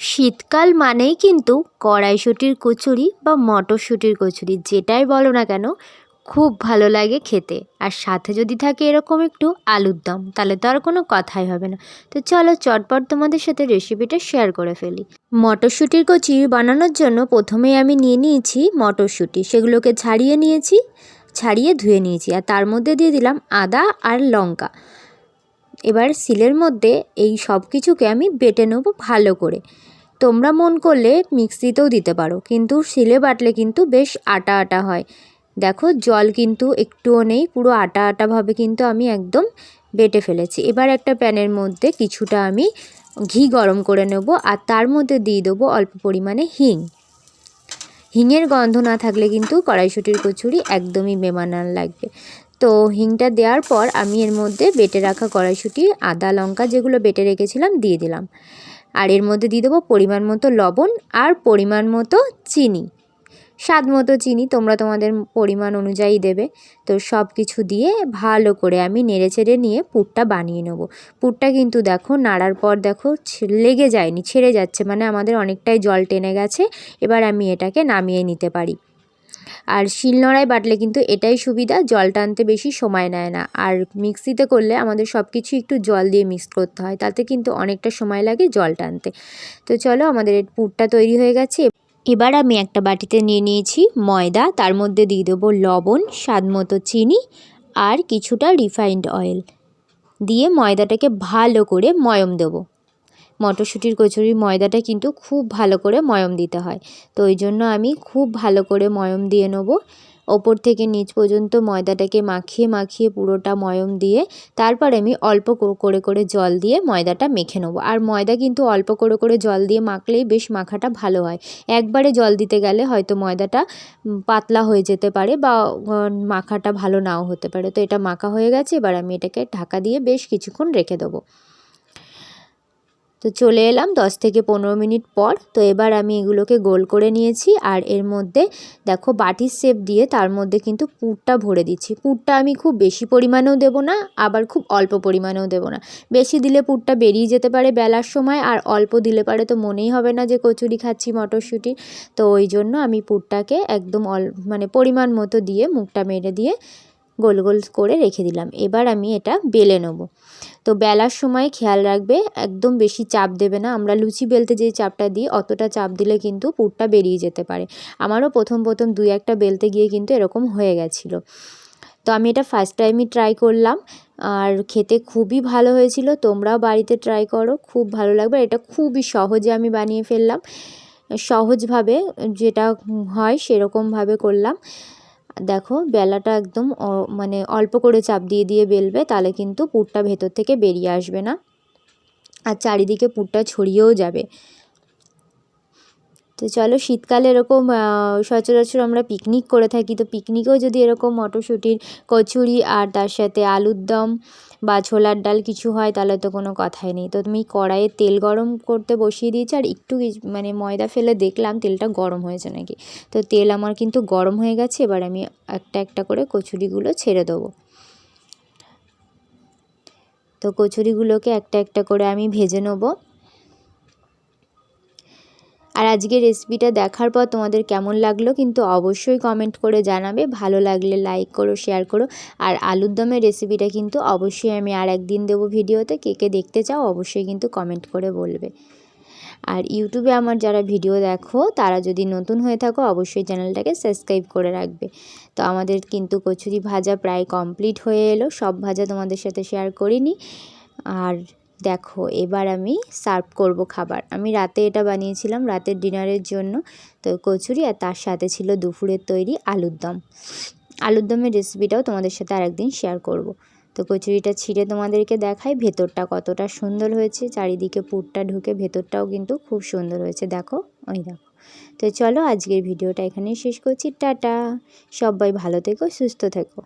শীতকাল মানেই কিন্তু কড়াইশুঁটির কচুরি বা মটরশুঁটির কচুরি, যেটাই বলো না কেন, খুব ভালো লাগে খেতে। আর সাথে যদি থাকে এরকম একটু আলুর দম, তাহলে তো আর কোনো কথাই হবে না। তো চলো চটপট তোমাদের সাথে রেসিপিটা শেয়ার করে ফেলি। মটরশুঁটির কচি বানানোর জন্য প্রথমেই আমি নিয়ে নিয়েছি মটরশুঁটি। সেগুলোকে ছাড়িয়ে নিয়েছি, ছাড়িয়ে ধুয়ে নিয়েছি। আর তার মধ্যে দিয়ে দিলাম আদা আর লঙ্কা। এবার সিলের মধ্যে এই সব কিছুকে আমি বেটে নেব ভালো করে। তোমরা মন করলে মিক্সিতেও দিতে পারো, কিন্তু শিলে বাটলে কিন্তু বেশ আটা আটা হয়। দেখো, জল কিন্তু একটুও নেই, পুরো আটা আটাভাবে কিন্তু আমি একদম বেটে ফেলেছি। এবার একটা প্যানের মধ্যে কিছুটা আমি ঘি গরম করে নেব, আর তার মধ্যে দিয়ে দেবো অল্প পরিমাণে হিং। হিঙের গন্ধ না থাকলে কিন্তু কড়াইশুটির কচুরি একদমই বেমানান লাগবে। তো হিংটা দেওয়ার পর আমি এর মধ্যে বেটে রাখা কড়াইশুটি, আদা, লঙ্কা যেগুলো বেটে রেখেছিলাম দিয়ে দিলাম। আর এর মধ্যে দিয়ে দেবো পরিমাণ মতো লবণ আর পরিমাণ মতো চিনি। স্বাদ মতো চিনি তোমরা তোমাদের পরিমাণ অনুযায়ী দেবে। তো সব কিছু দিয়ে ভালো করে আমি নেড়ে চেড়ে নিয়ে পুরটা বানিয়ে নেব। পুরটা কিন্তু দেখো নাড়ার পর দেখো লেগে যায়নি, ছেড়ে যাচ্ছে। মানে আমাদের অনেকটাই জল টেনে গেছে। এবার আমি এটাকে নামিয়ে নিতে পারি। আর শিলনোড়ায় বাটলে কিন্তু এটাই সুবিধা জল টানতে বেশি সময় নেয় না। আর মিক্সিতে করলে আমাদের সব কিছু একটু জল দিয়ে মিক্স করতে হয়, তাতে কিন্তু অনেকটা সময় লাগে জল টানতে তো চলো আমাদের পুরটা তৈরি হয়ে গেছে। এবার আমি একটা বাটিতে নিয়ে নিয়েছি ময়দা, তার মধ্যে দিয়ে দেবো লবণ, স্বাদ মতো চিনি আর কিছুটা রিফাইন্ড অয়েল দিয়ে ময়দাটাকে ভালো করে ময়ম দেবো। মটরশুঁটির কচুরির ময়দাটা কিন্তু খুব ভালো করে ময়ম দিতে হয়। তো ওই জন্য আমি খুব ভালো করে ময়ম দিয়ে নেব। ওপর থেকে নিচ পর্যন্ত ময়দাটাকে মাখিয়ে মাখিয়ে পুরোটা ময়ম দিয়ে তারপর আমি অল্প করে করে জল দিয়ে ময়দাটা মেখে নেব। আর ময়দা কিন্তু অল্প করে করে জল দিয়ে মাখলেই বেশ মাখাটা ভালো হয়। একবারে জল দিতে গেলে হয়তো ময়দাটা পাতলা হয়ে যেতে পারে বা মাখাটা ভালো নাও হতে পারে। তো এটা মাখা হয়ে গেছে, এবার আমি এটাকে ঢাকা দিয়ে বেশ কিছুক্ষণ রেখে দেবো। তো চলে এলাম দশ থেকে পনেরো মিনিট পর। তো এবার আমি এগুলোকে গোল করে নিয়েছি আর এর মধ্যে দেখো বাটির শেপ দিয়ে তার মধ্যে কিন্তু পুরটা ভরে দিচ্ছি। পুরটা আমি খুব বেশি পরিমাণেও দেব না, আবার খুব অল্প পরিমাণেও দেব না। বেশি দিলে পুরটা বেরিয়ে যেতে পারে বেলার সময়, আর অল্প দিলে পারে তো মনেই হবে না যে কচুরি খাচ্ছি, মটরশুঁটি। তো ওই জন্য আমি পুরটাকে একদম অল মানে পরিমাণ মতো দিয়ে, মুখটা মেরে দিয়ে গোল গোল করে রেখে দিলাম। এবার আমি এটা বেলে নেব। তো বেলার সময় খেয়াল রাখবে, একদম বেশি চাপ দেবে না। আমরা লুচি বেলতে যে চাপটা দিই, অতটা চাপ দিলে কিন্তু পুরটা বেরিয়ে যেতে পারে। আমারও প্রথম প্রথম দুই একটা বেলতে গিয়ে কিন্তু এরকম হয়ে গেছিল। তো আমি এটা ফার্স্ট টাইমই ট্রাই করলাম। আর খেতে খুবই ভালো হয়েছিল। তোমরাও বাড়িতে ট্রাই করো, খুব ভালো লাগবে। এটা খুবই সহজে আমি বানিয়ে ফেললাম। সহজভাবে যেটা হয় সেরকমভাবে করলাম। দেখো, বেলাটা একদম মানে অল্প করে চাপ দিয়ে দিয়ে বেলবে, তাহলে কিন্তু পুরটা ভেতর থেকে বেরিয়ে আসবে না। আর চারিদিকে পুরটা ছড়িয়েও যাবে। তো চলো শীতকালে এরকম সচরাচর আমরা পিকনিক করে থাকি। তো পিকনিকেও যদি এরকম মটরশুঁটির কচুরি আর তার সাথে আলুর দম বা ছোলার ডাল কিছু হয়, তাহলে তো কোনো কথাই নেই। তো তুমি কড়াইয়ে তেল গরম করতে বসিয়ে দিয়েছি আর একটু মানে ময়দা ফেলে দেখলাম তেলটা গরম হয়েছে নাকি। তো তেল আমার কিন্তু গরম হয়ে গেছে, এবার আমি একটা একটা করে কচুরিগুলো ছেড়ে দেবো। তো কচুরিগুলোকে একটা একটা করে আমি ভেজে নেব। আর আজকের রেসিপিটা দেখার পর তোমাদের কেমন লাগল কিন্তু অবশ্যই কমেন্ট করে জানাবে। ভালো লাগলে লাইক করো শেয়ার করো। আর আলুর দমের রেসিপিটা কিন্তু অবশ্যই আমি আর একদিন দেবো ভিডিওতে। কে কে দেখতে চাও অবশ্যই কিন্তু কমেন্ট করে বলবে। আর ইউটিউবে আমার যারা ভিডিও দেখো, তারা যদি নতুন হয়ে থাকো, অবশ্যই চ্যানেলটাকে সাবস্ক্রাইব করে রাখবে। তো আমাদের কিন্তু কচুরি ভাজা প্রায় কমপ্লিট হয়ে এলো। সব ভাজা তোমাদের সাথে শেয়ার করিনি। আর দেখো, এবার আমি সার্ভ করব খাবার। আমি রাতে এটা বানিয়েছিলাম, রাতের ডিনারের জন্য। তো কচুরি আর তার সাথে ছিল দুপুরের তৈরি আলুর দম। আলুর দমের রেসিপিটাও তোমাদের সাথে আরেকদিন শেয়ার করব। তো কচুরিটা ছিঁড়ে তোমাদেরকে দেখাই, ভেতরটা কতটা সুন্দর হয়েছে, চারিদিকে পুরটা ঢুকে ভেতরটাও কিন্তু খুব সুন্দর হয়েছে। দেখো, ওই দেখো। তো চলো আজকের ভিডিওটা এখানেই শেষ করছি। টাটা! সবাই ভালো থেকো, সুস্থ থেকো।